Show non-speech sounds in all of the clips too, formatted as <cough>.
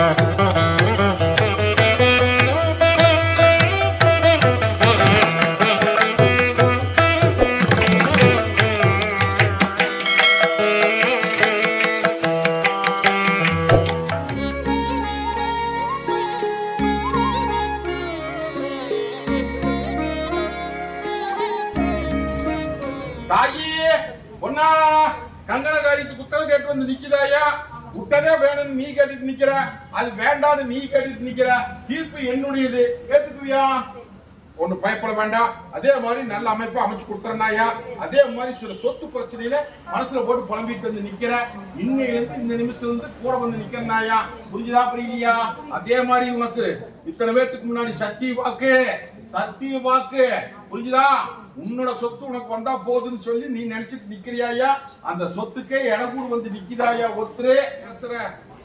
தாயி <laughs> அது நீ கேட்டுட்டு நிக்கிற தீர்ப்பு என்னுடையது. கேட்டுக்குவியா ஒண்ணு பயப்பட வேண்டாம். அதே மாதிரி நல்ல அமைப்பு அமைச்சு கொடுத்துறனாயா அதே மாதிரி சில சொத்து பிரச்சனையில மனசுல போட்டு புலம்பிட்டு வந்து நிக்கிற. இன்னையில இருந்து இந்த நிமிஷத்துல இருந்து கூட வந்து நிக்கிறனாயா புரிஞ்சுதா புரியலையா? அதே மாதிரி உனக்கு இத்தனை பேத்துக்கு முன்னாடி சத்திய வாக்கு சத்திய வாக்கு. புரிஞ்சுதா? உன்னோட சொத்து உனக்கு வந்தா போதுன்னு சொல்லி நீ நினைச்சிட்டு நிக்கிறியாயா அந்த சொத்துக்கே இடக்கூடு வந்து நிக்கிறாயா ஒருத்தரே? பேசுற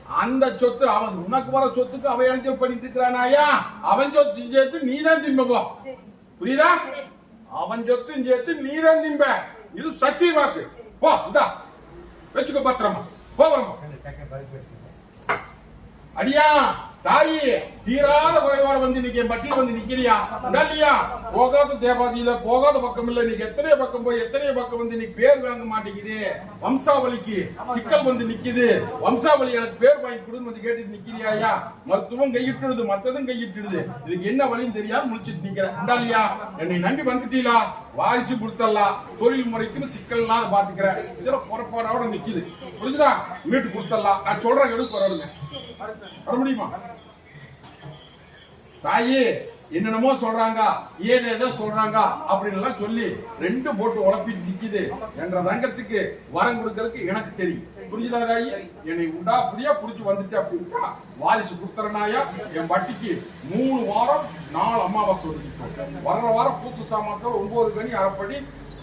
அந்த சொத்து அவன் உனக்கு வர சொத்துக்கு அவன் எனக்கு பண்ணிட்டு இருக்கிறானாயா அவன் சொத்து சேர்த்து நீ தான் திம்போ புரியுதா? அவன் சொத்து சேர்த்து நீ தான் திம்ப இது சத்திய வாக்கு. போ இந்தா. வச்சுக்கோ பத்திரமா. போ வரமா அடியா. தாயி தீராத குறைவோட வந்து இன்னைக்கு என் வந்து நிக்கிறியா? இல்லையா போகாத தேவாதியில போகாத பக்கம் இல்ல. இன்னைக்கு எத்தனை பக்கம் போய் எத்தனை பக்கம் வந்து நீ பேர் வாங்க மாட்டேங்குது. வம்சாவளிக்கு சிக்கல் வந்து நிக்குது. வம்சாவளி எனக்கு பேர் வாங்கி கொடுன்னு வந்து கேட்டுட்டு நிக்கிறியாயா மருத்துவம் கையிட்டுடுது மத்ததும் கையிட்டுடுது. இதுக்கு என்ன வழின்னு தெரியாது முடிச்சிட்டு நிக்கிறேன். இல்லையா என்னை நம்பி வந்துட்டீங்களா வாரிசு கொடுத்தலாம் தொழில் முறைக்குன்னு சிக்கல்லாம் பாத்துக்கிறேன். சில பொறப்போறோட நிக்குது. புரிஞ்சுதா? மீட்டு கொடுத்தலாம் நான் சொல்றேன் எடுத்து வர முடியுமா? தாயே என்னென்னமோ சொல்றாங்க ஏதேதோ சொல்றாங்க அப்படின்னு எல்லாம் சொல்லி ரெண்டு போட்டு உழப்பி நிக்குது. என்ற ரங்கத்துக்கு வரம் கொடுக்கறதுக்கு எனக்கு தெரியும். புரிஞ்சுதா தாயி? என்னை உண்டா புடியா புடிச்சு வந்துச்சு அப்படின்ட்டா வாரிசு கொடுத்துறனாயா என் வட்டிக்கு மூணு வாரம் நாலு அமாவாசை வர்ற வாரம் பூச சாமான்கள் ஒன்பது கனி அரைப்படி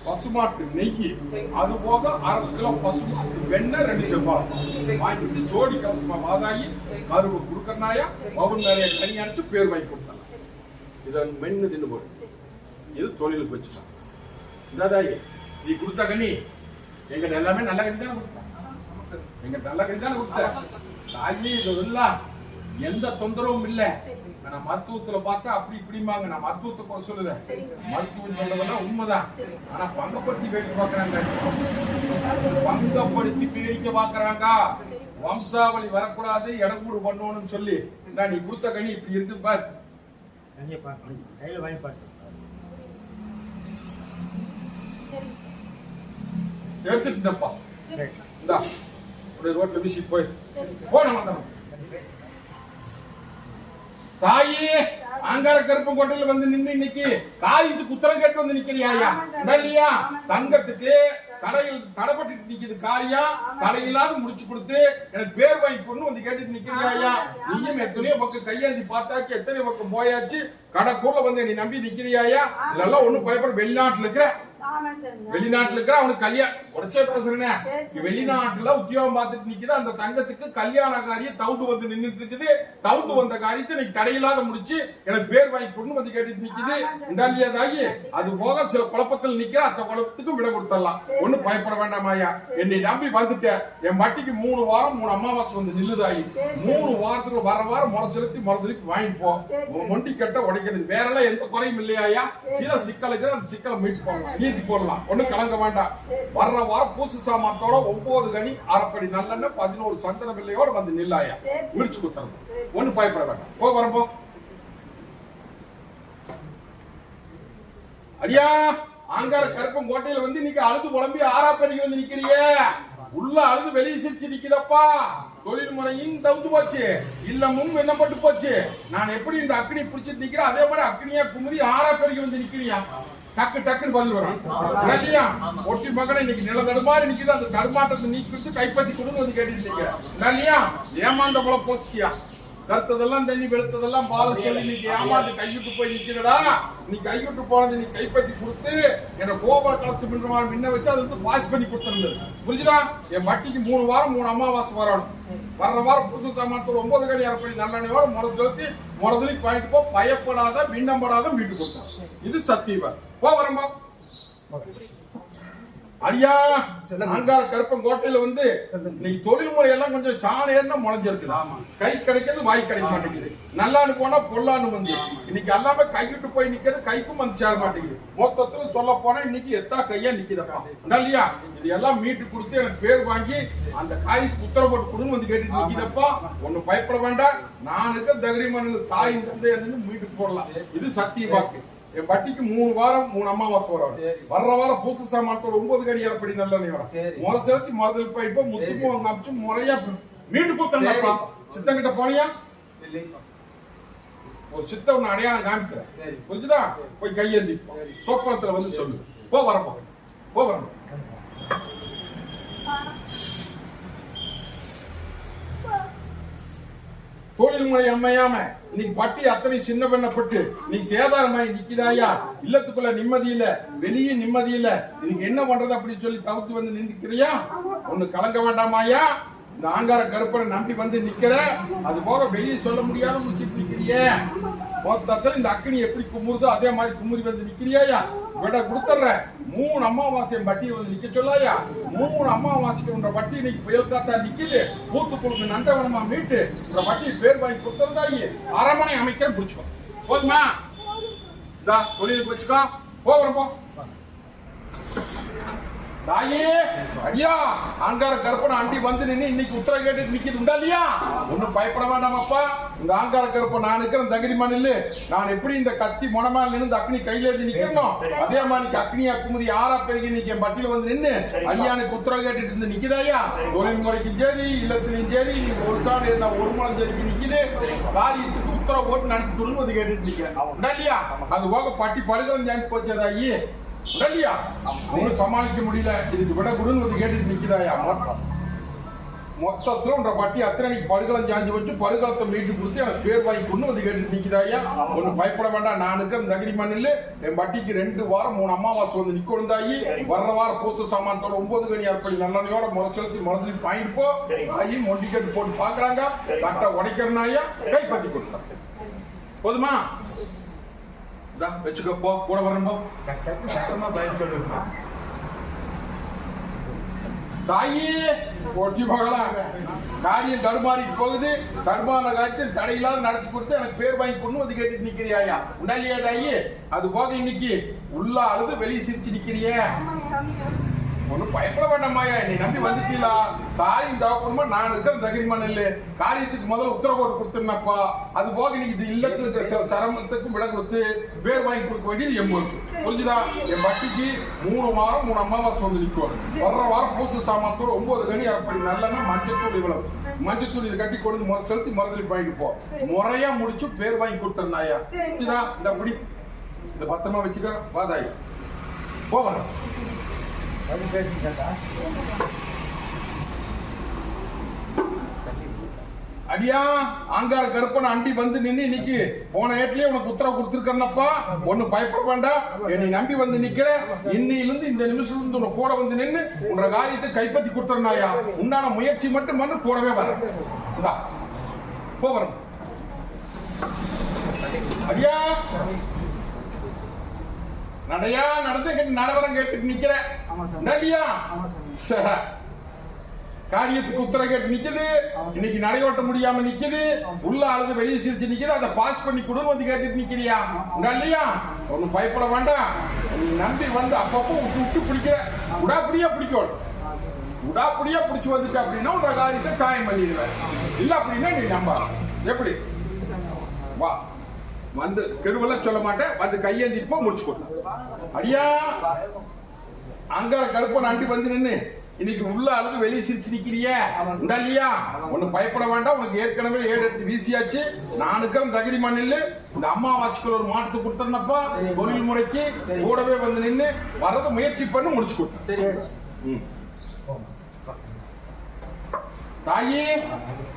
பசுமாட்டு நெய் அது போக அரை கிலோ பசுமாட்டு வெண்ணெய் ரெண்டு செவ்வாய். வாங்கிட்டு ஜோடி கலசுமா வாதாகி கருவு கொடுக்கறனாயா பவுன் நிறைய கனி அடிச்சு பேர் வாங்கி கொடுத்தாங்க இதை மென்னு தின்னு போடு. இது தொழிலுக்கு தான் இதாதாயி நீ கொடுத்த கனி எங்க எல்லாமே நல்ல கனி தானே கொடுத்த எங்க நல்ல கனி தானே கொடுத்த தாயி இது எந்த தொந்தரவும் இல்லை. நான் மருத்துவத்துல பார்த்தா அப்படி இப்படிம்பாங்க. நான் மருத்துவத்தை கூட சொல்லுதேன். மருத்துவம் சொல்றதெல்லாம் உண்மைதான். ஆனா பங்கப்படுத்தி வேடிக்கை பாக்குறாங்க பங்கப்படுத்தி வேடிக்கை பாக்குறாங்க வம்சாவளி வரக்கூடாது இடக்கூடு பண்ணணும்னு சொல்லி. நான் நீ கொடுத்த கனி இப்படி இருக்கு பார். கையில் வாங்கி பார்த்து எடுத்துட்டப்பா இந்தா அப்படியே ரோட்ல வீசி போய் போன வந்தவன். தாயி அங்கார கருப்பு கோட்டையில வந்து நின்னு இன்னைக்கு காய்க்கு குத்தரம் கேட்டு வந்து நிக்கிறியாயா இல்லையா? தங்கத்துக்கு தடையில் தடைப்பட்டு நிக்குது காரியா? தடையில்லாத முடிச்சு கொடுத்து எனக்கு பேர் வாங்கி பொண்ணு வந்து கேட்டுட்டு நிக்கிறியாயா நீயும் எத்தனையோ பக்கம் கையாந்தி பார்த்தாச்சு எத்தனையோ பக்கம் போயாச்சு. கடைக்கூர்ல வந்து நீ நம்பி நிக்கிறியாயா இதெல்லாம் ஒண்ணும் பயப்பட வெளிநாட்டுல இருக்கிற வெளிநாட்டுல இருக்கிற அவனுக்கு கல்யாணம் உடச்சே பேசுறேனே வெளிநாட்டுல உத்தியோகம் பார்த்துட்டு நிக்குது. அந்த தங்கத்துக்கு கல்யாண காரியம் தவுந்து வந்து நின்னுட்டு இருக்குது தவுந்து வந்த காரியத்தை இன்னைக்கு தடையில்லாத முடிச்சு எனக்கு பேர் வாங்கி பொண்ணு வந்து கேட்டுட்டு நிக்குது. இண்டாலியா தாயி அது போக சில குழப்பத்தில் நிக்க அந்த குழப்பத்துக்கும் விட கொடுத்துடலாம். ஒண்ணும் பயப்பட வேண்டாமாயா என்னை நம்பி வந்துட்டேன் என் வட்டிக்கு மூணு வாரம் மூணு அமாவாசை வந்து நில்லுதாயி. மூணு வாரத்துக்கு வர வாரம் முறை செலுத்தி முறை வாங்கிட்டு போ. உன் மொண்டி கட்ட உடைக்கிறது. வேற எல்லாம் எந்த குறையும் இல்லையாயா சில சிக்கலுக்கு அந்த சிக்கலை மீட்டு போகலாம் தூக்கி போடலாம். ஒண்ணும் கலங்க வேண்டாம். வர்ற வாரம் பூசு சாமானத்தோட ஒன்பது கனி அரைப்படி நல்லெண்ணெய் பதினோரு சந்தன பிள்ளையோட வந்து நில்லாயா? முடிச்சு கொடுத்துறோம் ஒண்ணும் பயப்பட வேண்டாம். போ வரப்போ அடியா ஆங்கார கருப்பம் கோட்டையில வந்து இன்னைக்கு அழுது புலம்பி ஆறாப்படிக்கு வந்து நிக்கிறியே. உள்ள அழுது வெளியே சிரிச்சு நிக்கிறப்பா தொழில் முறையும் தவுந்து போச்சு. இல்லமும் என்னப்பட்டு போச்சு. நான் எப்படி இந்த அக்னி பிடிச்சிட்டு நிக்கிறேன்? அதே மாதிரி அக்னியா குமுறி ஆறாப்படிக்கு வந்து நிக்கிறியா? டக்கு டக்குன்னு பதில் வரும். இல்லையா ஒட்டி மகனை இன்னைக்கு நில தடுமாறி நிக்குது. அந்த தடுமாட்டத்தை நீக்கிட்டு கைப்பற்றி கொடுன்னு வந்து கேட்டுட்டு இல்லையா ஏமாந்த போல போச்சுக்கியா? கருத்ததெல்லாம் தண்ணி வெளுத்ததெல்லாம் பால் சொல்லி நீ ஏமாந்து கைவிட்டு போய் நிக்கிறடா. நீ கைவிட்டு போனது நீ கைப்பற்றி கொடுத்து என்ன கோபுர கலசு மின்ன மின்ன வச்சு அது வந்து பாஸ் பண்ணி கொடுத்துருந்தது புரிஞ்சுதா? என் வட்டிக்கு மூணு வாரம் மூணு அமாவாசை வரணும். வர்ற வாரம் புதுசு சாமானத்தோட ஒன்பது கடி அரைப்படி நல்லெண்ணையோட முறை செலுத்தி முறதுலி பாயிண்ட் போ. பயப்படாத விண்ணப்படாத வீட்டு கொடுத்தான் இது சத்தியவன் போ வரம்பா சொல்லுங்க. அங்கார கருப்பன் கோட்டையில வந்து. இன்னைக்கு தொழில் முறையெல்லாம் கொஞ்சம் சாணேர்னு முளைஞ்சிருக்குது. கை கிடைக்கிறது வாய் கிடைக்க மாட்டேங்குது. நல்லான்னு போனா பொல்லான்னு வந்து. இன்னைக்கு எல்லாமே கைவிட்டு போய் நிக்கிறது கைக்கும் வந்து சேர மாட்டேங்குது. மொத்தத்துல சொல்ல போனா இன்னைக்கு எத்தா கையா நிக்குதப்பா. இல்லையா இது எல்லாம் மீட்டு கொடுத்து எனக்கு பேர் வாங்கி அந்த காய்க்கு உத்தரவு போட்டு கொடுன்னு வந்து கேட்டு நிக்குதப்பா. ஒண்ணும் பயப்பட வேண்டாம். நான் இருக்க தகரிமான தாய் இருந்து மீட்டு போடலாம். இது சத்திய வாக்கு. என் வட்டிக்கு மூணு வாரம் மூணு அமாவாசை வரும். வர்ற வாரம் பூச சாமானத்தோட ஒன்பது கடி ஏற்படி நல்ல வரும். சரி. முறை சேர்த்து மறுதல் பைப்போ முத்துக்கும் அவங்க அமிச்சு முறையா மீட்டு கொடுத்தா சித்தங்கிட்ட போனியா? இல்லைப்பா ஒரு சித்த ஒண்ணு அடையாளம் காமிக்கிறேன். புரிஞ்சுதா? போய் கையேந்தி சரி. சோப்பனத்துல வந்து சொல்லு. போ வரப்போ. போ வரணும். தொழில் முறை அமையாம இன்னைக்கு பட்டி அத்தனை சின்ன பண்ணப்பட்டு நீ சேதாரமாய் நிக்கிறாயா இல்லத்துக்குள்ள நிம்மதி இல்ல வெளியே நிம்மதி இல்ல. இன்னைக்கு என்ன பண்றது அப்படின்னு சொல்லி தவிர்த்து வந்து நின்றுக்கிறியா ஒண்ணு கலங்க வேண்டாமாயா? இந்த ஆங்கார கருப்பனை நம்பி வந்து நிக்கிற அது போக வெளியே சொல்ல முடியாத முடிச்சுட்டு நிக்கிறியே. மொத்தத்துல இந்த அக்னி எப்படி குமுறுதோ அதே மாதிரி குமுறி வந்து நிக்கிறியாயா? விட கொடுத்துட்ற மூணு அமாவாசையும் வட்டியை வந்து நிக்க சொல்லாயா? மூணு அமாவாசைக்கு உன்ற வட்டி இன்னைக்கு புயல் காத்தா நிக்குது. கூத்துக்குழுக்கு நந்தவனமா மீட்டு உன்ற வட்டி பேர் வாங்கி கொடுத்துருந்தாயி அரமனை அமைக்க பிடிச்சுக்கோ. போதுமா? இதா தொழிலுக்கு வச்சுக்கோ. போகிறோம் போ. தாயே ஐயா ஆங்கார கருப்பனை அண்டி வந்து நின்னு இன்னைக்கு உத்தர கேட்டு நிக்குது. உண்டா இல்லையா? ஒண்ணும் பயப்பட வேண்டாமப்பா. இந்த ஆங்கார கருப்பன் நான் இருக்கிற தகிரி மண்ணில் நான் எப்படி இந்த கத்தி முனமால் நின்று அக்னி கையில ஏந்தி நிக்கிறனோ அதே மாதிரி அக்னி அக்குமுறி ஆறா பெருகி என் பட்டியல வந்து நின்னு அடியானுக்கு உத்தர கேட்டுட்டு இருந்து நிக்குதாயா தொழில் முறைக்கும் சரி இல்லத்திலையும் சரி ஒரு சாண் இருந்தா ஒரு முளம் சரிக்கு நிக்குது. காரியத்துக்கு உத்தரவு போட்டு நடத்தி துணுவது கேட்டுட்டு நிக்கிறேன். இல்லையா? அது போக பட்டி படுகம் ஜாங்கி போச்சதாயி இல்லையா ஒன்றும் சமாளிக்க முடியல. இதுக்கு விட கொடுன்னு வந்து கேட்டுட்டு நிக்கிறாயா மொத்தம் மொத்தத்துல உன்ற பட்டி அத்தனைக்கு படுகளம் சாஞ்சு வச்சு படுகளத்தை மீட்டு கொடுத்து எனக்கு பேர் வாங்கி கொண்டு வந்து கேட்டுட்டு நிக்கிறாயா ஒன்றும் பயப்பட வேண்டாம். நான் இருக்க தகிரி மண்ணில் என் பட்டிக்கு ரெண்டு வாரம் மூணு அமாவாசை வந்து நிக்கொழுந்தாயி வர்ற வாரம் பூச சாமானத்தோட ஒன்பது கனி அர்ப்பணி நல்லெண்ணையோட முத செலுத்தி முதலி பாயிண்ட் போ. ஆகி மொண்டி கட்டு போட்டு பாக்குறாங்க. கட்டை உடைக்கிறனாயா? கைப்பற்றி கொடுத்தாங்க போதுமா? இந்தா வச்சுக்கோ போ கூட வரணும் சத்தமா தாயி ஒட்டி போகலாம் காரியம் தடுமாறிட்டு போகுது. தடுமாற காரியத்தில் தடையில்லாத நடத்தி கொடுத்து எனக்கு பேர் வாங்கி கொண்டு வந்து கேட்டுட்டு நிக்கிறியாயா? உண்டாலியா தாயி? அது போக இன்னைக்கு உள்ள அழுது வெளியே சிரிச்சு நிக்கிறியே. ஒன்னும் பயப்பட வேண்டாமாயா என்னை நம்பி வந்துட்டீங்களா தாயும் தகப்பனுமா? நான் இருக்கிற தகிரிமன் இல்லை காரியத்துக்கு முதல்ல உத்தரவு போட்டு கொடுத்துருந்தப்பா அது போக இன்னைக்கு இது இல்லத்துக்கு சிரமத்துக்கும் விட கொடுத்து பேர் வாங்கி கொடுக்க வேண்டியது என் பொறுப்பு. புரிஞ்சுதா? என் வட்டிக்கு மூணு வாரம் மூணு அமாவாசை வந்து நிற்கும். வர்ற வாரம் பூச சாமானத்தோட ஒன்பது கனி அப்படி நல்லெண்ணா மஞ்சத்தூள் இவ்வளவு. மஞ்சத்தூள் இது கட்டி கொண்டு முத செலுத்தி மறுதலி வாங்கிட்டு போ. முறையா முடிச்சு பேர் வாங்கி கொடுத்துருந்தாயா. புரியுதா இந்த அப்படி இந்த பத்திரமா வச்சுக்க. வாதாயி போகணும். அடியா ஆங்கார கருப்பன் அண்டி வந்து நின்னு இன்னைக்கு போன ஏட்லயே உனக்கு உத்தரவு கொடுத்துருக்கேன்னப்பா ஒண்ணு பயப்பட வேண்டாம். என்னை நம்பி வந்து நிக்கிற. இன்னிலிருந்து இந்த நிமிஷத்துல இருந்து உன கூட வந்து நின்னு உன்ற காரியத்தை கைப்பற்றி கொடுத்துறனாயா உன்னான முயற்சி மட்டும் பண்ணு கூடவே வர. இந்தா போ வரணும் அடியா நடையா? நடந்து கேட்டு நடவரம் கேட்டுட்டு நிக்கிற. நடியா. காரியத்துக்கு உத்தரவு கேட்டு நிக்குது. இன்னைக்கு நடையோட்ட முடியாம நிக்குது. உள்ள அழுது வெளியே சிரிச்சு நிக்குது. அதை பாஸ் பண்ணி கொடுன்னு வந்து கேட்டுட்டு நிக்கிறியா? இல்லையா ஒன்னும் பயப்பட வேண்டாம். நீ நம்பி வந்து அப்பப்போ விட்டு விட்டு பிடிக்கிற. உடாப்படியா பிடிக்கணும் உடாப்படியா பிடிச்சு வந்துட்டு அப்படின்னா உன்ற காரியத்தை காயம் பண்ணிடுவேன். இல்ல அப்படின்னா நீ நம்ப எப்படி? வா. வந்து தெருவெல்லாம் சொல்ல மாட்டேன். வந்து கையேந்திட்டு போ முடிச்சு கொடு அடியா! அங்கார கருப்பன் அண்டி வந்து நின்னு இன்னைக்கு உள்ள அழுது வெளியே சிரிச்சு நிக்கிறியே. இல்லையா? ஒண்ணு பயப்பட வேண்டாம். உனக்கு ஏற்கனவே ஏழு எடுத்து வீசியாச்சு. நானுக்கும் தகுதி மண்ணில் இந்த அம்மாவாசிக்கு ஒரு மாட்டு கொடுத்தனப்பா தொழில் முறைக்கு கூடவே வந்து நின்னு வரத முயற்சி பண்ணி முடிச்சு கொடு சரி. ம். தாயி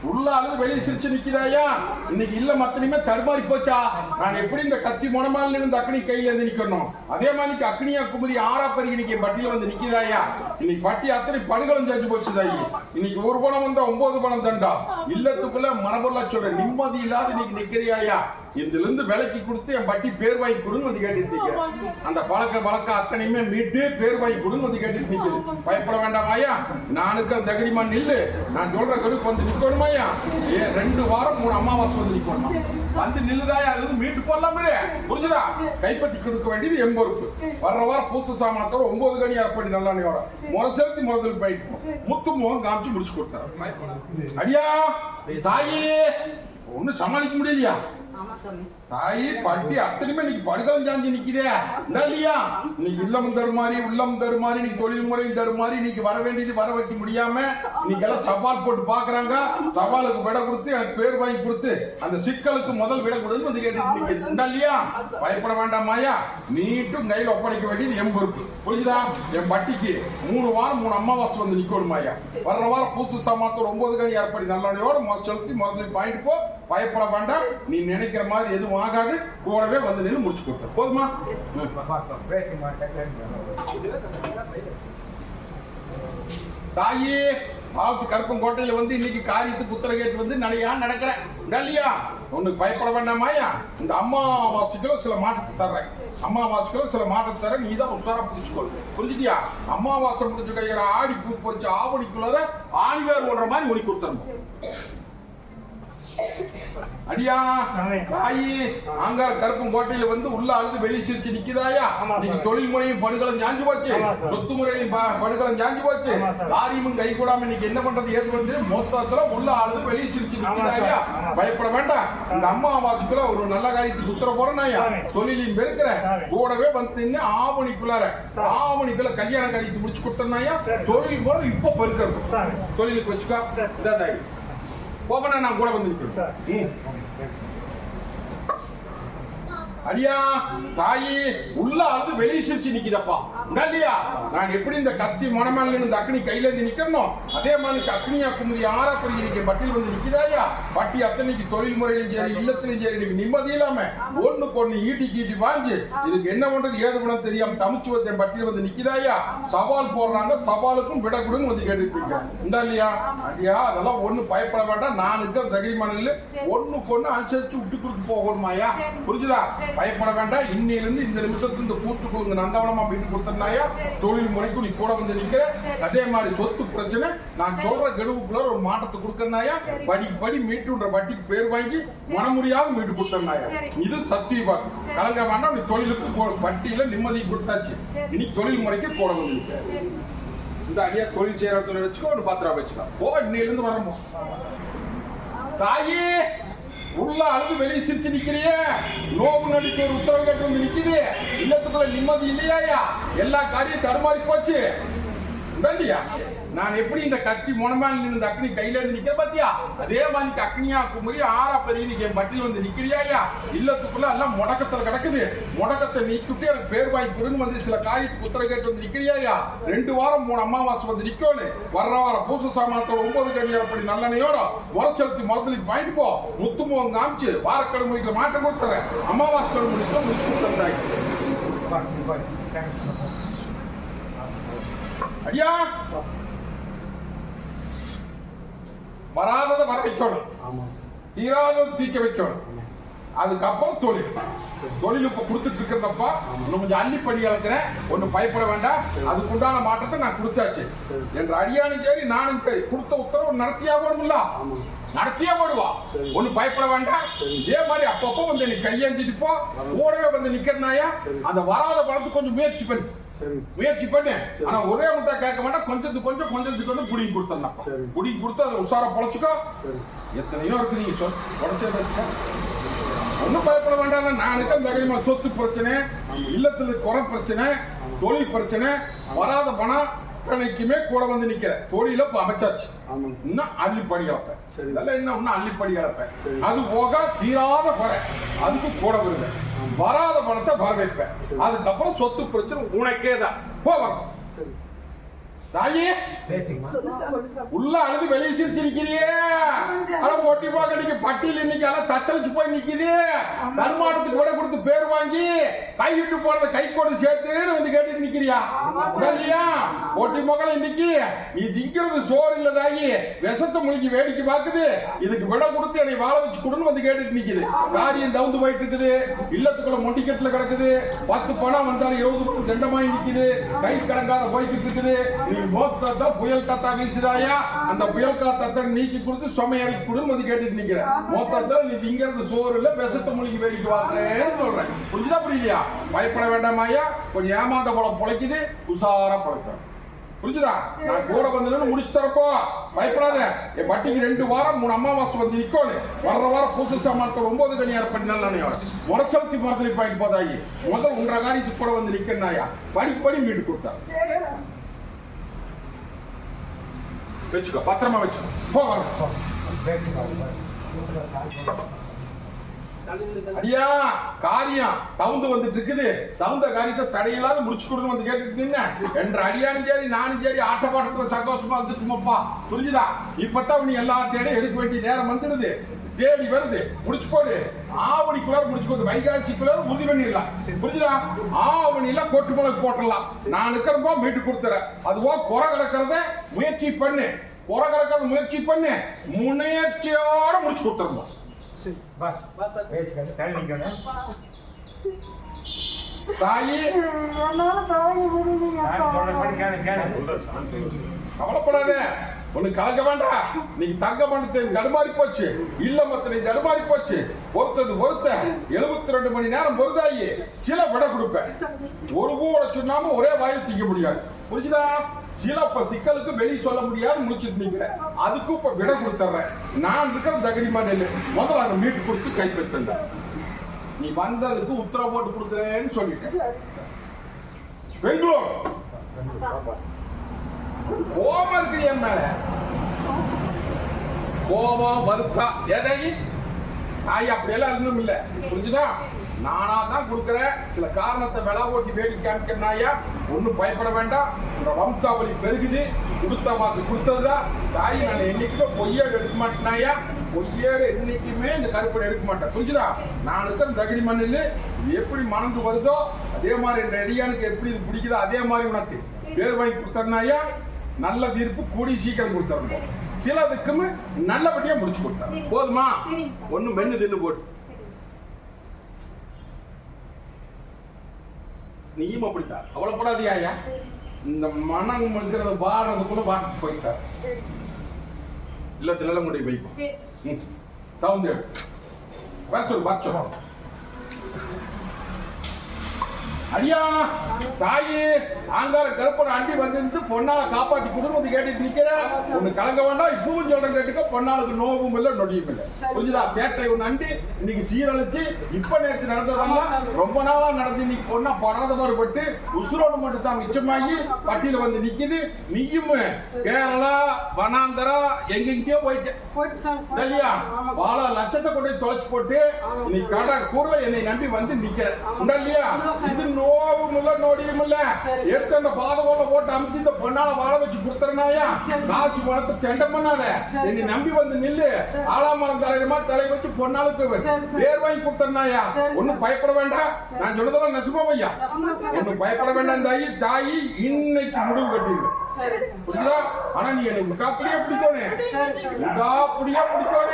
உள்ள அழுது வெளியே சிரிச்சு நிக்கிறாயா? இன்னைக்கு இல்ல மத்தனையுமே தடுமாறி போச்சா? நான் எப்படி இந்த கத்தி முனமால இருந்து அக்னி கையில இருந்து நிக்கணும்? அதே மாதிரி அக்னியா குமரி ஆறா பருகி இன்னைக்கு என் பட்டியல வந்து நிக்கிறாயா? இன்னைக்கு பட்டி அத்தனை படுகளும் செஞ்சு போச்சு தாயி. இன்னைக்கு ஒரு பணம் வந்தா ஒன்பது பணம் தண்டா. இல்லத்துக்குள்ள மனபொருளா சொல்ற நிம்மதி இல்லாத இன்னைக்கு நிக்கிறியாயா? இதுல இருந்து விலைக்கு கொடுத்து என் பட்டி பேர் வாங்கி கொடுன்னு வந்து கேட்டுட்டு. அந்த பழக்க வழக்க அத்தனையுமே மீட்டு பேர் வாங்கி கொடுன்னு வந்து கேட்டுட்டு நிக்குது பயப்பட வேண்டாமாயா நானுக்கு அந்த தகுதிமா நில்லு. நான் சொல்ற கடுக்கு வந்து நிக்கணுமாயா ஏன் ரெண்டு வாரம் மூணு அமாவாசை வந்து நிக்கணுமா? வந்து நில்லுதாயா அது வந்து மீட்டு போடலாம். புரிஞ்சுதா? கைப்பற்றி கொடுக்க வேண்டியது என் பொறுப்பு. வர்ற வாரம் பூச சாமானத்தோட ஒன்பது கனி அரைப்படி நல்லெண்ணையோட முறை செலுத்தி முதல் போயிட்டு முத்து முகம் காமிச்சு முடிச்சு கொடுத்தாரு அடியா தாயி ஒண்ணும் சமாளிக்க முடியலையா? தாயி பட்டி அத்தனையுமே இன்னைக்கு படுதம் சாஞ்சி நிக்கிறே என்ன இல்லையா இன்னைக்கு இல்லம் தருமாறி உள்ளம் தருமாறி இன்னைக்கு தொழில் முறையும் தருமாறி இன்னைக்கு வர வேண்டியது வர வைக்க முடியாம இன்னைக்கு எல்லாம் சவால் போட்டு பாக்குறாங்க. சவாலுக்கு விட கொடுத்து எனக்கு பேர் வாங்கி கொடுத்து அந்த சிக்கலுக்கு முதல் விட கொடுன்னு வந்து கேட்டு இல்லையா பயப்பட வேண்டாமாயா நீட்டும் கையில ஒப்படைக்க வேண்டியது என் பொறுப்பு. புரிஞ்சுதா? என் பட்டிக்கு மூணு வாரம் மூணு அமாவாசை வந்து நிக்கணுமாயா வர்ற வாரம் பூசு சாமாத்தோட ஒன்பது கணி ஏற்படி நல்லோட செலுத்தி முதல் பாயிண்ட் போ. பயப்பட வேண்டாம். நீ நினைக்கிற மாதிரி எதுவும் ஆகாது. கூடவே வந்து நின்று முடிச்சு கொடுத்த போதுமா? தாயே பேசி கருப்பம் தாயே கருப்பங்கோட்டையில வந்து இன்னைக்கு காரியத்துக்கு உத்தர கேட்டு வந்து நடையா நடக்கிறேன். இல்லையா உனக்கு பயப்பட வேண்டாமாயா இந்த அம்மாவாசைக்குள்ள சில மாற்றத்தை தர்றேன். அம்மாவாசைக்குள்ள சில மாற்றத்தை தரேன் நீ தான் உஷாரா புரிச்சுக்கோ புரிஞ்சுட்டியா? அம்மாவாசை முடிஞ்சு கையிற ஆடி பூ பொறிச்ச ஆவணிக்குள்ள ஆணிவேர் ஓடுற மாதிரி உனக்கு கொடுத்துருந்தோம் அடியா. தாயி ஆங்கார கருப்பும் கோட்டையில வந்து உள்ள அழுது வெளியே சிரிச்சு நிக்குதாயா சாமி. தொழில் முறையும் படுகளும் ஞாஞ்சு போச்சு. சொத்து முறையும் படுகளும் ஞாஞ்சு போச்சு. காரியமும் கை கூடாம இன்னைக்கு என்ன பண்றது ஏது வந்து மொத்தத்துல உள்ள அழுது வெளியே சிரிச்சு நிக்குதாயா. பயப்பட வேண்டாம் இந்த அம்மா வாசிக்குள்ள ஒரு நல்ல காரியத்துக்கு உத்தர போறேனாயா. தொழிலையும் பெருக்கிற. கூடவே வந்து நின்று ஆவணிக்குள்ளார. ஆவணிக்குள்ள கல்யாண காரியத்தை முடிச்சு கொடுத்தனாயா. தொழில் போல இப்ப பெருக்கிறது. தொழிலுக்கு வச்சுக்கோ. இதான் போகணும் நான் கூட வந்து நிற்கிறேன். அடியா தாயி உள்ள அழுது வெளியே சிரிச்சு நிக்கிறப்பா. இல்லையா நான் எப்படி இந்த கத்தி மனமல்ல இந்த அக்னி கையில இருந்து நிக்கணும் அதே மாதிரி அக்னியா குமரி ஆறா பெரிய நிக்க பட்டியல் வந்து நிக்கிறாயா பட்டி அத்தனைக்கு தொழில் முறையிலும் சரி இல்லத்திலும் சரி இன்னைக்கு நிம்மதி இல்லாம ஒண்ணுக்கு ஒண்ணு ஈட்டி கீட்டி வாங்கி இதுக்கு என்ன பண்றது? ஏது பண்ண தெரியாம தமிச்சு வச்ச பட்டியல் வந்து நிக்கிறாயா சவால் போடுறாங்க சவாலுக்கும் விட கொடுன்னு வந்து கேட்டுட்டு இந்த இல்லையா? அடியா அதெல்லாம் ஒண்ணு பயப்பட வேண்டாம். நான் இருக்க தகை மணல் ஒண்ணுக்கு ஒண்ணு அனுசரிச்சு விட்டு கொடுத்து போகணுமாயா புரிஞ்சுதா? பயப்பட வேண்டாம் இன்னிலிருந்து இந்த நிமிஷத்து இந்த கூட்டு கொடுங்க நந்தவனமா வீட்டு கொடுத்தனாயா தொழில் முறைக்கு நீ கூட வந்து நிக்க அதே மாதிரி சொத்து பிரச்சனை. நான் சொல்ற கெடுவுக்குள்ள ஒரு மாற்றத்தை கொடுக்கறனாயா படி படி மீட்டுன்ற வட்டிக்கு பேர் வாங்கி மனமுறியாத மீட்டு கொடுத்தனாயா இது சத்திய கலங்க வேண்டாம் நீ தொழிலுக்கு வட்டியில நிம்மதி கொடுத்தாச்சு. இனி தொழில் முறைக்கு கூட வந்து நிக்க இந்த அடியா தொழில் செய்யறதுன்னு தொழில் வச்சுக்கோ ஒன்று பாத்திரம் வச்சுக்கலாம் போ இன்னிலிருந்து வரமோ தாயே! உள்ள அழுது வெளியே சிரிச்சு நிக்கிறியே? நோவு நடிக்க ஒரு உத்தரவு கேட்டு வந்து நிக்குது. இல்லத்துக்குள்ள நிம்மதி இல்லையாயா? எல்லா காரியம் தடுமாறி போச்சு. நன்றியா நான் எப்படி இந்த கத்தி முனமால் இந்த அக்னி கையில இருந்து நிக்கிற பாத்தியா? அதே மாதிரி அக்னியா குமரி ஆறா பெரிய நீ என் பட்டியல் வந்து நிக்கிறியாயா இல்லத்துக்குள்ள எல்லாம் முடக்கத்துல கிடக்குது. முடக்கத்தை நீக்கிட்டு எனக்கு பேர் வாங்கி கொடுன்னு வந்து சில காரியத்துக்கு உத்தரவு கேட்டு வந்து நிக்கிறியாயா ரெண்டு வாரம் மூணு அமாவாசை வந்து நிக்கோனு வர்ற வாரம் பூச சாமானத்தோட ஒன்பது கடியார் அப்படி நல்லெண்ணையோட முறை செலுத்தி மரத்துக்கு வாங்கிட்டு போ முத்து முகம் காமிச்சு வாரக்கடை முடிக்கிற மாற்றம் கொடுத்துறேன். அமாவாசை கடை முடிச்சு முடிச்சு கொடுத்துறேன். ஐயா! வராததை வர வைக்கணும். தீராததை தீக்க வைக்கணும். அதுக்கப்புறம் தொழில். தொழில் இப்ப கொடுத்துட்டு இருக்கிறதப்பா இன்னும் கொஞ்சம் அள்ளி படி இழக்கிறேன் ஒன்றும் பயப்பட வேண்டாம். அதுக்குண்டான மாற்றத்தை நான் கொடுத்தாச்சு. என்ற அடியானும் சரி நானும் சரி கொடுத்த உத்தரவு நடத்தியாகணும்ல நடத்தியே சரி. ஒன்னும் பயப்பட வேண்டாம். இதே மாதிரி அப்பப்போ வந்து நீ கையேந்திட்டு போ. கூடவே வந்து நிக்கிறனாயா. அந்த வராத பணத்துக்கு கொஞ்சம் முயற்சி பண்ணு. முயற்சி பண்ணு. ஆனா ஒரே முட்டை கேட்க வேண்டாம். கொஞ்சத்துக்கு கொஞ்சம் கொஞ்சத்துக்கு வந்து புடிங்கி கொடுத்துடலாம் சரி. புடிங்கி கொடுத்து அதை உஷாரா பொழைச்சுக்கோ. எத்தனையோ இருக்கு நீங்க சொல் உடச்சே ஒன்றும் பயப்பட வேண்டாம் நானுக்கு அந்த சொத்து பிரச்சனை இல்லத்துல குறை பிரச்சனை தொழில் பிரச்சனை வராத பணம் அத்தனைக்குமே கூட வந்து நிக்கிற தொழில இப்ப அமைச்சாச்சு. இன்னும் அள்ளிப்படி சரி. இதெல்லாம் இன்னும் இன்னும் அள்ளிப்படி சரி. அது போக தீராத குறை. அதுக்கு கூட வருவேன் வராத பணத்தை வர வைப்பேன் சரி. அதுக்கப்புறம் சொத்து பிரச்சனை உனக்கே தான். போ வரும் சரி தாயி! உள்ள அழுது வெளியே சிரிச்சிருக்கிறியே அட ஒட்டி பார்க்க நீங்க பட்டியல் இன்னைக்கு எல்லாம் தத்தளிச்சு போய் நிக்குது. தன்மானத்துக்கு விட கொடுத்து பேர் வாங்கி கை விட்டு போனத கை கொண்டு சேர்த்துன்னு வந்து கேட்டுட்டு நிக்கிறியா? இல்லையா ஒட்டி மகள் இன்னைக்கு நீ திங்கிறது சோறு இல்ல தாயி. விஷத்தை முழுக்கி வேடிக்கை பார்க்குது. இதுக்கு விட கொடுத்து என்னை வாழ வச்சு கொடுன்னு வந்து கேட்டுட்டு நிக்குது. காரியம் தவுந்து போயிட்டு இருக்குது இல்லத்துக்குள்ள மொண்டிக்கட்டுல கிடக்குது. பத்து பணம் வந்தாலும் இருபது பணம் தண்டமாயி நிக்குது. கை கடங்காத போய்கிட்டு இருக்குது. நீ மோத்தத்தை புயல் காத்தா வீசுதாயா அந்த புயல் காத்தத்தை நீக்கி கொடுத்து சுமை இறக்கி கொடுன்னு வந்து கேட்டுட்டு நிக்கிற. மொத்தத்தை நீ திங்கிறது சோறு இல்ல விஷத்தை முழுக்கி வேடிக்கை பார்க்கறேன்னு சொல்றேன். புரிஞ்சுதா புரியலையா? பயப்பட வேண்டாமாயா கொஞ்சம் ஏமாந்த போல பொழைக்குது உஷாரா பொழைக்கிறேன் புரிஞ்சுதா? நான் கூட வந்து நின்னு முடிச்சு தரப்போ பயப்படாத. என் பட்டிக்கு ரெண்டு வாரம் மூணு அமாவாசை வந்து நிக்கணும் வர்ற வாரம் பூச சாமான்கள் ஒன்பது கனியார் பட்டினால் நான் முறைச்சலத்தி மரத்தில் பாய்க்கு போதாயி. முதல் ஒன்றரை காரியத்துக்கு கூட வந்து நிக்கனாயா படிப்படி மீட்டு கொடுத்தா. வச்சுக்கோ பத்திரமா வச்சுக்கோ. போ அடியா காரியம். தவுந்து வந்துட்டு இருக்குது. தகுந்த காரியத்தை தடையில்லாத முடிச்சு கொடுன்னு வந்து கேட்டுட்டு என்ற அடியானும் சரி நானும் சரி ஆட்ட பாட்டத்துல சந்தோஷமா இருந்துட்டுமப்பா புரிஞ்சுதா? இப்பதான் நீ எல்லா தேடையும் எடுக்க வேண்டிய நேரம் வந்துடுது. தேடி வருது. முடிச்சு போடு ஆவணிக்குள்ள முடிச்சு போடு வைகாசிக்குள்ள உறுதி பண்ணிடலாம். புரிஞ்சுதா? ஆவணியில கொட்டு மிளகு போட்டுடலாம். நான் இருக்கிறப்போ மீட்டு கொடுத்துறேன். அதுவோ குறை கிடக்கிறத முயற்சி பண்ணு. குறை கிடக்கிறத முயற்சி பண்ணு. முனையற்சியோட முடிச்சு கொடுத்துருந்தோம் தாயி. என்னால தாங்க முடியலைங்க நான் சொல்றபடி கேளு கேளு. கவலைப்படாத. உனக்கு கலக்க வேண்டாம். நீ தங்க மனத்தை தடுமாறி போச்சு. இல்ல மத்தனை தடுமாறி போச்சு. பொறுத்தது பொறுத்த எழுபத்தி ரெண்டு மணி நேரம் பொறுதாயி சில விட கொடுப்பேன். ஒரு பூவோட சொன்னாம ஒரே வாயில் திங்க முடியாது. புரிஞ்சுதா? சில இப்ப சிக்கலுக்கு வெளியே சொல்ல முடியாது முடிச்சுட்டு நிக்கிறேன் அதுக்கும் இப்ப விட கொடுத்துறேன் நான் இருக்கிற தகரிமா நெல்லு முதல்ல அங்க மீட்டு கொடுத்து கைப்பற்றல நீ வந்ததுக்கு உத்தரவு போட்டு கொடுக்குறேன்னு சொல்லிட்டேன். பெங்களூர் கோபம் இருக்கு என் மேல. கோபம் வருத்தா எதை? தாய் அப்படியெல்லாம் இருந்தும் இல்ல. புரிஞ்சுதா? நானா தான் கொடுக்குறேன். சில காரணத்தை விலை ஓட்டி வேடி காமிக்கிறனாயா ஒன்றும் பயப்பட வேண்டாம். இந்த வம்சாவளி பெருகுது. கொடுத்த வாக்கு கொடுத்ததுதான் தாய் நான் என்னைக்குமே பொய்யேடு எடுக்க மாட்டேனாயா பொய்யேடு என்னைக்குமே இந்த கருப்படை எடுக்க மாட்டேன். புரிஞ்சுதா? நான் இருக்கிற தகுதி மண்ணில் எப்படி மணந்து வருதோ அதே மாதிரி என் ரெடியானுக்கு எப்படி இது பிடிக்குதோ அதே மாதிரி உனக்கு. பேர் வாங்கி கொடுத்தனாயா நல்ல தீர்ப்பு கூடி சீக்கிரம் கொடுத்துடணும் சிலதுக்கும் நல்லபடியா முடிச்சு கொடுத்தாரு போதுமா? ஒண்ணு மென்னு தின்னு போட்டு நீயும் அப்படித்தான். கவலைப்படாதியா ஐயா இந்த மனம் இருக்கிறத வாடுறதுக்குள்ள வாட்டு போயிட்டார் இல்லத்துல எல்லாம் போய் வைப்போம். தவுந்து வர சொல்லு வர சொல்லு. அடியா தாயி ஆங்கார கருப்பன் அண்டி வந்திருந்து பொண்ணால காப்பாத்தி குடும்பத்தை கேட்டுட்டு நிக்கிற. ஒண்ணு கலங்க வேண்டாம் இப்பவும் சொல்றேன் கேட்டுக்க. பொண்ணாளுக்கு நோவும் இல்ல நொடியும் இல்ல. புரிஞ்சுதா? சேட்டை ஒண்ணு அண்டி. இன்னைக்கு சீரழிச்சு இப்ப நேத்து நடந்ததெல்லாம் ரொம்ப நாளா நடந்து இன்னைக்கு பொண்ணா படாத பாடுபட்டு உசுரோடு மட்டும் தான் மிச்சமாகி பட்டியல வந்து நிக்குது. நீயும் கேரளா வனாந்தரா எங்கெங்கயோ போயிட்டு. போயிட்டு சார் இல்லையா வாழ லட்சத்தை கொண்டு தொலைச்சு போட்டு நீ கடை கூர்ல என்னை நம்பி வந்து நிக்கிற. உண்டா இல்லையா? இது நோவும் இல்ல நொடியும் இல்ல. எடுத்து அந்த பாதகோல போட்டு அமுத்தி இந்த பொண்ணால வாழ வச்சு கொடுத்துறனாயா? காசு பணத்தை தெண்டம் பண்ணாத. என்னை நம்பி வந்து நில்லு. ஆலாமரம் தலைவருமா தலை வச்சு பொண்ணாளுக்கு பேர் வாங்கி கொடுத்துறனாயா? ஒண்ணும் பயப்பட வேண்டாம். நான் சொன்னதெல்லாம் நெசமா ஐயா ஒண்ணும் பயப்பட வேண்டாம் தாயி. தாயி இன்னைக்கு முடிவு புரியுதா ஆனா நீ எனக்கு விட்டாப்படியே பிடிக்கணும் விடாப்படியே பிடிக்கணும்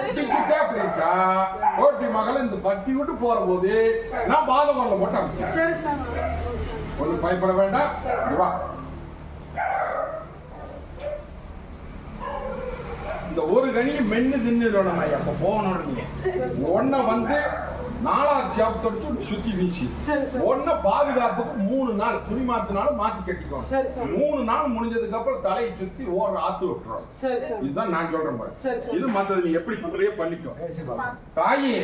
விட்டுக்கிட்டே பிடிக்கா ஓட்டி மகள் இந்த பட்டி விட்டு போற போது நான் பாதகம்ல போட்டு அமைச்சேன். சரி சார் ஒன்றும் பயப்பட வேண்டாம். வா. இந்த ஒரு கனியை மென்னு தின்னுடணும் அப்ப போகணும் நீங்க ஒன்ன வந்து நாலாவது சேப்பு தொடுத்து சுத்தி வீசி. ஒன்ன பாதுகாப்புக்கு மூணு நாள் துணி மாத்தினாலும் மாத்தி சரி. மூணு நாள் முடிஞ்சதுக்கு அப்புறம் தலையை சுத்தி ஓர ஆத்து விட்டுறோம் இதுதான் நான் சொல்றேன். இது மத்தது நீ எப்படி பண்றியோ பண்ணிக்கோ. தாயி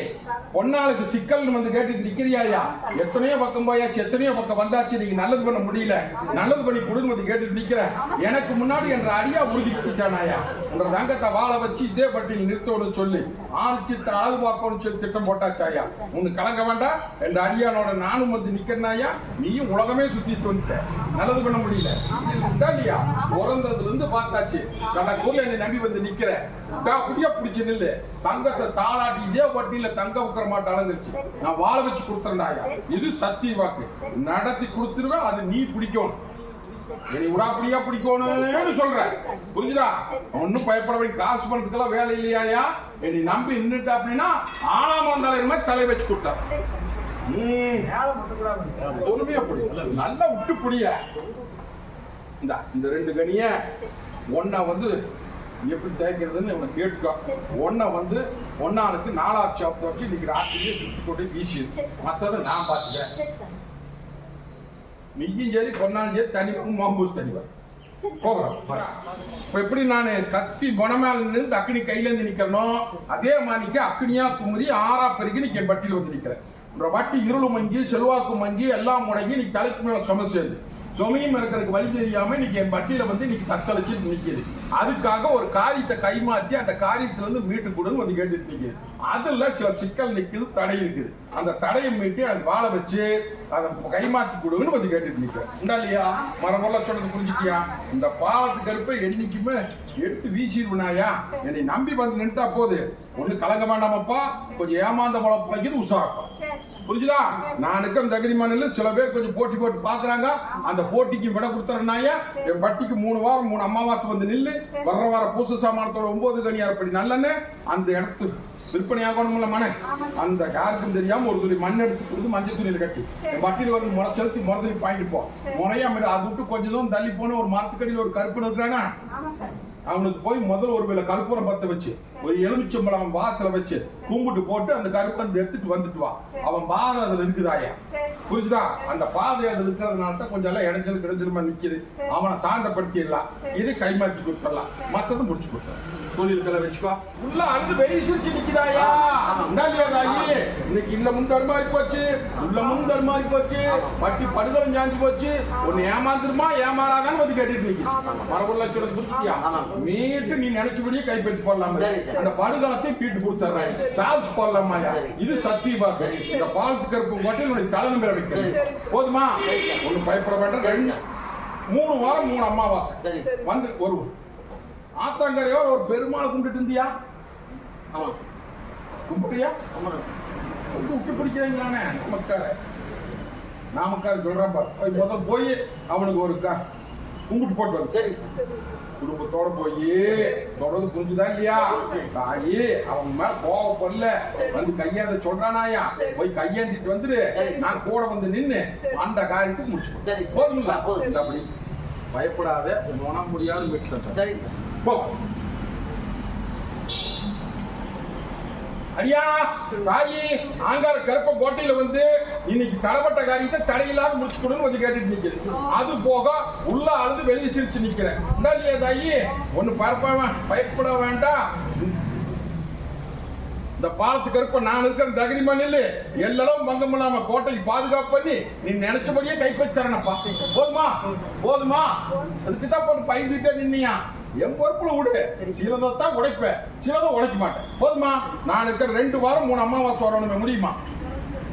பொன்னாளுக்கு சிக்கல்னு வந்து கேட்டுட்டு நிக்கிறியாயா? எத்தனையோ பக்கம் போயாச்சு எத்தனையோ பக்கம் வந்தாச்சு நீங்க நல்லது பண்ண முடியல. நல்லது பண்ணி கொடுங்க வந்து கேட்டுட்டு நிக்கிற எனக்கு முன்னாடி என்ற அடியா உறுதி பிடிச்சானாயா உன்ற தங்கத்தை வாழ வச்சு இதே பட்டியல் நிறுத்தணும்னு சொல்லி ஆட்சி அளவு பார்க்கணும்னு சொல்லி திட்டம் போட்டாச்சாயா? உன்னு கலங்க வேண்டாம் என் அடியானோட நானும் வந்து நிக்கிறனாயா? நீயும் உலகமே சுத்திட்டு வந்துட்ட. நல்லது பண்ண முடியல. இதுதான் இல்லையா? பிறந்ததுல இருந்து பார்த்தாச்சு. நான் கூட என்னை நம்பி வந்து நிக்கிற. குடியா பிடிச்சு நில்லு. தங்கத்தை தாளாட்டி இதே வட்டியில தங்க உட்கர மாட்டாளுங்கச்சு நான் வாழ வச்சு கொடுத்துறேன்டாயா இது சத்திய வாக்கு. நடத்தி கொடுத்துருவேன் அது நீ பிடிக்கணும் என்னை உடாப்படியா பிடிக்கணும்னு சொல்ற புரிஞ்சுதா? ஒன்னும் பயப்பட வேண்டிய காசு பணத்துக்கெல்லாம் வேலை இல்லையாயா? என்னை நம்பி நின்றுட்ட அப்படின்னா ஆனா தலைமை தலை வச்சு கொடுத்தா பொறுமையா புடி. நல்லா விட்டு புடிய. இந்த இந்த ரெண்டு கனிய ஒன்ன வந்து எப்படி தேய்க்கிறதுன்னு இவனை கேட்டுக்கோ. ஒன்னை வந்து ஒன்னானுக்கு நாலாவது சாப்பிட்டு வச்சு இன்னைக்கு ராத்திரியே சுட்டு போட்டு வீசி மற்றதை நான் பார்த்துக்கிறேன். சரி நீயும் சரி பொன்னாலும் சரி தனிப்பும் மாம்பூஸ் தனிவா போகிறோம் இப்போ எப்படி நான் கத்தி பொனமேல நின்று அக்னி கையிலேருந்து நிற்கிறனோ அதே மாதிரிக்கு அக்னியா குமுறி ஆறா பெருகி நீ என் பட்டியில் வந்து நிற்கிறேன் உன்ற வட்டி இருளு மங்கி செல்வாக்கு மங்கி எல்லாம் முடங்கி நீ தலைக்கு மேலே சுமை சேர்ந்து. சுமையும் இருக்கிறதுக்கு வழி தெரியாமல் இன்னைக்கு என் பட்டியில் வந்து இன்னைக்கு தத்தளிச்சு நிக்குது. அதுக்காக ஒரு காரியத்தை கைமாற்றி அந்த காரியத்திலிருந்து மீட்டு கொடுன்னு வந்து கேட்டுட்டு நிக்குது அதுல சில சிக்கல் நிற்குது தடை இருக்குது. அந்த தடையை மீட்டி அதை வாழ வச்சு அதை கைமாற்றி கொடுன்னு வந்து கேட்டுட்டு நிற்கிறேன் உண்டா இல்லையா? மரபொல்ல சொன்னது புரிஞ்சுக்கியா? இந்த பாலத்துக்கு கருப்பை என்னைக்குமே எடுத்து வீசிடுவனாயா? என்னை நம்பி வந்து நின்ட்டா போது. ஒன்று கலங்க வேண்டாமப்பா கொஞ்சம் ஏமாந்த பழம் பிழைக்குது உஷாரப்பா. புரிஞ்சுதா? நான் இருக்க தகிரிமானில் சில பேர் கொஞ்சம் போட்டி போட்டு பாக்குறாங்க. அந்த போட்டிக்கு விட கொடுத்துறனாயா என் பட்டிக்கு மூணு வாரம் மூணு அமாவாசை வந்து நில்லு. வர்ற வார பூச சாமானத்தோட ஒன்பது கனியாரப்படி நல்லன்னு அந்த இடத்து விற்பனை ஆகணும்ல மன. அந்த யாருக்கும் தெரியாம ஒரு துணி மண் எடுத்து கொடுத்து மஞ்சள் துணியில கட்டி. என் பட்டியில் வந்து முறை செலுத்தி முறை துணி பாயிட்டு போ. முறையா அதை விட்டு கொஞ்சம் தூரம் தள்ளி போன ஒரு மரத்துக்கடியில் ஒரு கருப்பு இருக்கிறானா அவனுக்கு போய் முதல்ல ஒரு வேளை கற்பூரம் பத்த வச்சு. ஒரு எலுமிச்சம்பழம் அவன் பாத்துல வச்சு கும்பிட்டு போட்டு அந்த கருப்பந்து எடுத்துட்டு வந்துட்டு வா. அவன் பாதை அதுல இருக்குதாயா? புரிஞ்சுதா? அந்த பாதை அதுல இருக்கிறதுனால தான் கொஞ்சம் எல்லாம் இடைஞ்சல் கிடைஞ்சிருமா நிக்குது. அவனை சாந்தப்படுத்திடலாம். இது கைமாற்றி கொடுத்துடலாம். மத்தது முடிச்சு கொடுத்துடலாம். தொழில்களை வச்சுக்கோ. உள்ள அழுது வெளியே சிரிச்சு நிக்குதாயா? தாயி இன்னைக்கு இல்ல முன் தடுமாறி போச்சு. உள்ள முன் தடுமாறி போச்சு. பட்டி படுகளும் சாஞ்சு போச்சு. ஒன்னு ஏமாந்துருமா? ஏமாறாதான்னு வந்து கேட்டுட்டு நிக்குது. மரபுள்ள சொல்றது புரிஞ்சுக்கியா மீட்டு நீ நினைச்சபடியே கைப்பற்றி போடலாம். அந்த படுகளத்தையும் பீட்டு கொடுத்துறேன். டால்ஸ் போடலாமாயா இது சத்திய பாக்கு இந்த பாலத்து கருப்பு மட்டும் உனக்கு தலைநம்பர் வைக்கிறேன். போதுமா? ஒண்ணு பயப்பட வேண்டாம். ரெண்டு மூணு வாரம் மூணு அமாவாசை. வந்து ஒரு ஆத்தாங்கரையோட ஒரு பெருமாளை கும்பிட்டு இருந்தியா? ஆமா. கும்பிட்டியா? விட்டு பிடிக்கிறீங்களானே நமக்கார நாமக்கார சொல்றேன் பாரு. போய் அவனுக்கு ஒரு கும்பிட்டு போட்டு வந்து சரி. குடும்பத்தோட போய் தொடர்ந்து புரிஞ்சுதா இல்லையா? தாயி அவங்க மேல கோவப்படல. வந்து கையாந்த சொல்றானாயா? போய் கையாண்டிட்டு வந்துரு. நான் கூட வந்து நின்னு அந்த காரியத்துக்கு முடிச்சு சரி. போதுங்களா அப்படி பயப்படாத. உன முடியாது விட்டு சரி. போ. அடியா தாயி ஆங்கார கருப்ப கோட்டையில வந்து இன்னைக்கு தடப்பட்ட காரியத்தை தடையில்லாத முடிச்சு கொடுன்னு வந்து கேட்டுட்டு நிக்குது அது போக உள்ள அழுது வெளியே சிரிச்சு நிக்கிறேன். இல்லையா தாயி? ஒண்ணு பரப்ப பயப்பட வேண்டாம் இந்த பாலத்து கருப்ப நான் இருக்கிற தகுதிமா நில்லு. எல்லாம் மங்கம் இல்லாம கோட்டைக்கு பாதுகாப்பு பண்ணி நீ நினைச்சபடியே கைப்பற்றி தரணப்பா போதுமா? போதுமா? அதுக்கு தான் போட்டு பயந்துட்டே நின்னியா? என் பொறுப்புல விடு. சிலதை தான் உடைப்பேன். சிலதை உடைக்க மாட்டேன். போதுமா? நான் இருக்கிற ரெண்டு வாரம் மூணு அமாவாசை வரணுமே முடியுமா?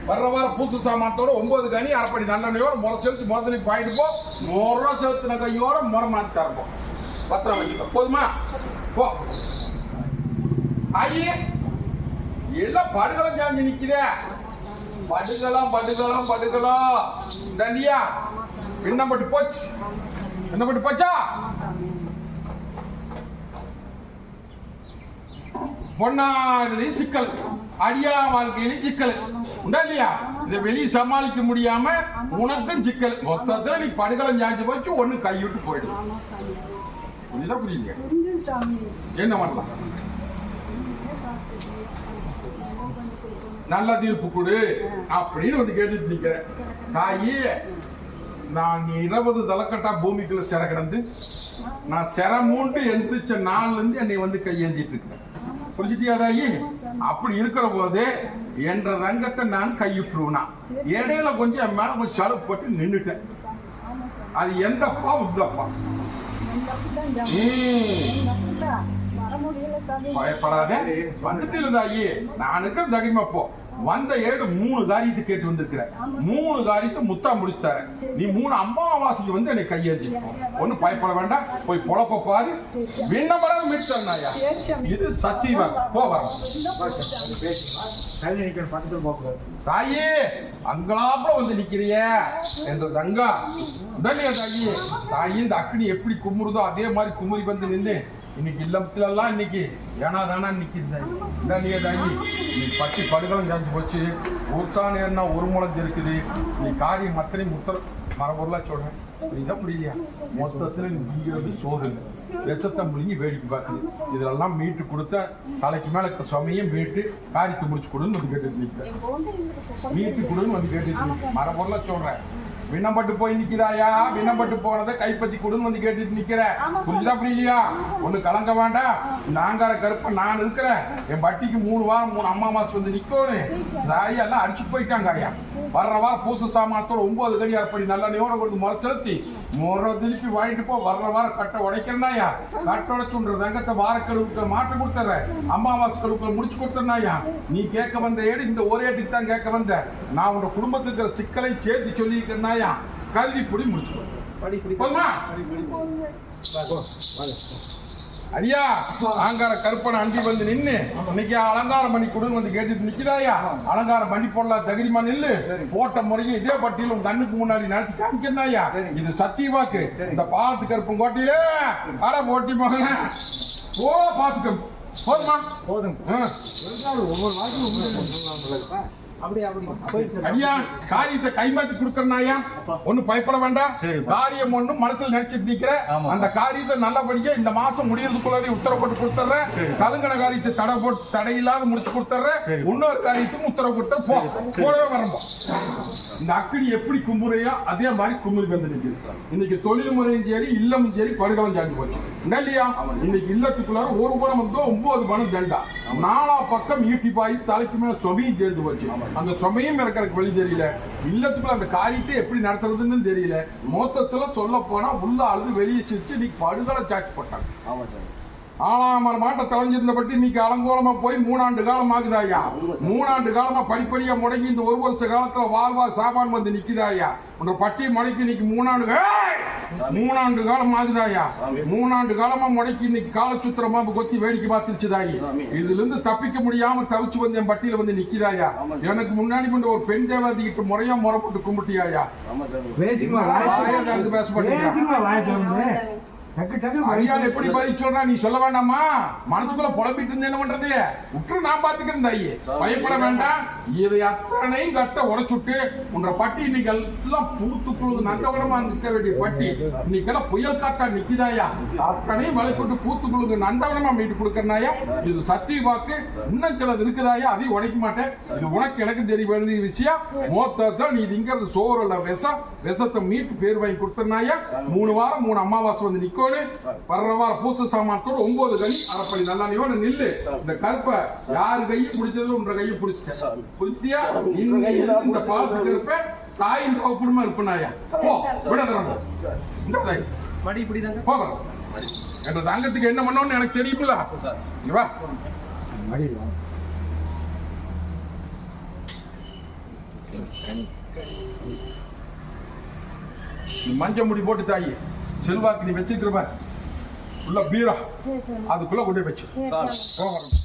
வர்ற வாரம் பூசு சாமானத்தோட ஒன்பது கனி அரைப்படி நல்லெண்ணையோட முறை செலுத்தி முதலி பாயிட்டு போ. முறை செலுத்தின கையோட முறை மாற்றி தரப்போம் பத்திரம் வச்சுக்கோ. போதுமா? போ. ஐயே எல்லாம் படுகளம் சாஞ்சு நிக்குதே. படுகளம் படுகளம் படுகளம் தண்டியா என்ன பட்டு போச்சு. என்ன பட்டு போச்சா? பொன்னாதிலையும் சிக்கல் அடியா வாழ்க்கையிலும் சிக்கல். உண்டா இல்லையா? இதை வெளியே சமாளிக்க முடியாம உனக்கும் சிக்கல். மொத்தத்துல நீ படுகலம் சாஞ்சு போச்சு ஒண்ணு கைவிட்டு போயிடும் புரியுதா புரியுங்க என்ன பண்ணலாம்? நல்ல தீர்ப்பு கொடு அப்படின்னு வந்து கேட்டுட்டு நிக்கிறேன் தாயி நான் இருபது தலைக்கட்டா பூமிக்குள்ள சிற கிடந்து நான் சிற மூன்று எந்திரிச்ச நாள்ல இருந்து என்னை வந்து கையேந்திட்டு இருக்கிறேன் புரிஞ்சுட்டியா தாயி அப்படி இருக்கிற போது என்ற ரங்கத்தை நான் கையுற்றுவனா? இடையில கொஞ்சம் என் மேல கொஞ்சம் சலுப்பு போட்டு நின்னுட்டேன். அது எந்தப்பா உத்தப்பா என் தப்பு தான் சாமி ம் என் தப்பு தான் வர முடியல சாமி. பயப்படாத. வந்துட்டு தாயி நானுக்கு தகிமா போ. வந்த ஏடு மூணு காரியத்தை கேட்டு வந்திருக்கிற மூணு காரியத்தை முத்தா முடிச்சுட்டாரு நீ மூணு அம்மாவாசைக்கு வந்து என்னை கையெழுத்திக்கணும் ஒண்ணு பயப்பட வேண்டாம். போய் பொழப்ப பாரு விண்ணப்படம் மீட்டாயா இது சத்தியமா? போ தாயே அங்கலாப்புல வந்து நிக்கிறிய என்ற தங்கா உடனே தாயி தாயி இந்த அக்னி எப்படி குமுறுதோ அதே மாதிரி குமுறி வந்து நின்று இன்னைக்கு இல்லத்துல எல்லாம் இன்னைக்கு ஏனா தானா நிக்குது உடனே தாயி நீ பட்டி படுகளும் ஜாஞ்சு போச்சு. ஏறினா ஒரு முளம் இருக்குது. நீ காரியம் மத்தனை முத்தர மரபொருளா சொல்றேன். புரியுதா புரியலையா? மொத்தத்துல நீ வீங்கிறது சோறு. இல்லை. விஷத்தை முழுங்கி வேடிக்கை பார்க்குது. இதெல்லாம் மீட்டு கொடுத்த தலைக்கு மேல சுமையும் மீட்டு காரியத்தை முடிச்சு கொடுன்னு வந்து கேட்டுட்டு நிற்கிறேன் மீட்டு கொடுன்னு வந்து கேட்டுட்டு மரபொருள சொல்றேன். விண்ணப்பட்டு போய் நிக்கிறாயா விண்ணப்பட்டு போனதை கைப்பத்தி கொடுன்னு வந்து கேட்டுட்டு நிக்கிற. புரியுதா புரியலையா? ஒண்ணு கலங்க வேண்டாம். நாங்கார கருப்ப நான் இருக்கிறேன். என் பட்டிக்கு மூணு வாரம் மூணு அம்மா மாசம் வந்து நிக்கணும் ஐயா எல்லாம் அடிச்சு போயிட்டாங்க ஐயா. வர்ற வாரம் பூச சாமானத்தோட ஒன்பது கடி அர்ப்பணி நல்லெண்ணையோட கொடுத்து முறை செலுத்தி முறை திருப்பி வாங்கிட்டு போ வர்ற வாரம் கட்டை உடைக்கிறனாயா கட்டை உடைச்சுன்ற தங்கத்தை வார கழுவுக்கு மாட்டு கொடுத்துறேன் அம்மாவாசை கழுவுக்குள்ள முடிச்சு கொடுத்துறனாயா நீ கேட்க வந்த ஏடு இந்த ஒரே ஏட்டுக்கு தான் கேட்க வந்த. நான் உன்னோட குடும்பத்துக்கு இருக்கிற சிக்கலை சேர்த்து சொல்லியிருக்கிறனாயா கல்வி புடி முடிச்சு படி படி. போதுமா ஐயா அலங்கார கருப்பனை அண்டி வந்து நின்னு இன்னைக்கு அலங்காரம் பண்ணி கொடுன்னு வந்து கேட்டுட்டு நிக்குதாயா? அலங்காரம் பண்ணி போடலாம் தகுதிமா நில்லு? போட்ட முறையை இதே பட்டியல உங்க கண்ணுக்கு முன்னாடி நடத்தி காமிக்கிறனாயா? இது சத்திய வாக்கு. இந்த பாலத்து கருப்பன் கோட்டையில அட போட்டி மகன ஓ பாத்துக்க. போதுமா? போதும். ஒவ்வொரு வாரத்துக்கும் ஐயா காரியத்தை கைமாத்தி கொடுக்கறனாயா ஒண்ணு பயப்பட வேண்டாம். காரியம் ஒண்ணு மனசுல நினைச்சிட்டு நிக்கிற. அந்த காரியத்தை நல்லபடியா இந்த மாசம் முடியறதுக்குள்ளாடி உத்தரவு போட்டு கொடுத்துறேன். கலுங்கன காரியத்தை தடை போட்டு தடையில்லாத முடிச்சு கொடுத்துறேன். இன்னொரு காரியத்துக்கு உத்தரவு கொடுத்த போ. சரி. போடவே வரம்போ இந்த அக்கினி எப்படி கும்புறையோ அதே மாதிரி கும்புறி வந்து இன்னைக்கு தொழில் முறையும் சரி இல்லமும் சரி படுகளம் சாஞ்சு போச்சு. இல்லையா? இன்னைக்கு இல்லத்துக்குள்ளார ஒரு குணம் வந்து ஒன்பது பணம் தண்டா நாலா பக்கம் ஈட்டி பாய் தலைக்கு மேல சொமையும் சேர்ந்து போச்சு. அந்த சுமையும் இறக்கறதுக்கு வழி தெரியல. இல்லத்துக்குள்ள அந்த காரியத்தை எப்படி நடத்துறதுன்னு தெரியல. மொத்தத்துல சொல்ல போனா உள்ள அழுது வெளியே சிரிச்சு இன்னைக்கு படுதலை சாட்சி போட்டாங்க. ஆமா சார். ஆளாமர் மாட்டை தொலைஞ்சிருந்த பற்றி இன்னைக்கு அலங்கோலமா போய் மூணாண்டு காலம் ஆகுதாயா மூணாண்டு காலமா படிப்படியா முடங்கி இந்த ஒரு வருஷ காலத்துல வாழ்வா சாபான் வந்து நிக்குதாயா உன்ற பட்டி முடக்கி இன்னைக்கு மூணாண்டு! மூணாண்டு காலம் ஆகுதாயா மூணாண்டு காலமா முடக்கி இன்னைக்கு காலச்சுத்திரமா கொத்தி வேடிக்கை பார்த்துருச்சுதாயி இதுல இருந்து தப்பிக்க முடியாம தவிச்சு வந்து என் பட்டியல வந்து நிக்கிறாயா எனக்கு முன்னாடி கொண்டு ஒரு பெண் தேவாதி கிட்ட முறையா முறை போட்டு கும்பிட்டியாயா திறந்து பேச. எப்படி பதில் சொல்றா நீ சொல்ல வேண்டாமா? மனசுக்குள்ள புலம்பிட்டு இருந்தேன் என்ன பண்றது? உற்று நான் பாத்துக்கிறேன் தாயி. பயப்பட வேண்டாம். இதை அத்தனையும் கட்ட உடைச்சுட்டு உன்ற பட்டி இன்னைக்கு எல்லாம் பூத்துக்குழுது நந்தவனமா நிற்க வேண்டிய பட்டி. இன்னைக்கெல்லாம் புயல் காத்தா நிக்குதாயா? அத்தனையும் கொண்டு பூத்துக்குழுது நந்தவனமா மீட்டு கொடுக்கறனாயா? இது சத்திய வாக்கு. இன்னும் சிலது இருக்குதாயா? அதையும் உடைக்க மாட்டேன். இது உனக்கு எனக்கு தெரிய வேண்டிய விஷயம். மொத்தத்தை நீ திங்கிறது சோறு இல்ல விஷம். விஷத்தை மீட்டு பேர் வாங்கி கொடுத்தனாயா மூணு வாரம் மூணு அமாவாசை வந்து நிக்கோனு வர்ற வாரம் பூச சாமானத்தோட ஒன்பது கனி அரைப்படி நல்லெண்ணையோட நில்லு இந்த கருப்பை யாரு கையை பிடிச்சது உன்ற கையை பிடிச்சிட்டேன். புரிச்சியா இன்னைக்கு இந்த பாலத்துக்கு இருப்ப தாயின் தகப்பனுமா இருப்பனாயா? போ விட தரணும். மடி இப்படி தாங்க போகிறோம் என்ற தங்கத்துக்கு என்ன பண்ணணும்னு எனக்கு தெரியுமில்ல. வா. மடி. மஞ்சள் முடி போட்டு தாயி. செல்வாக்கு நீ வச்சிருக்கிற உள்ள பீரா அதுக்குள்ள கொண்டு வச்சு. சரி போகிறோம்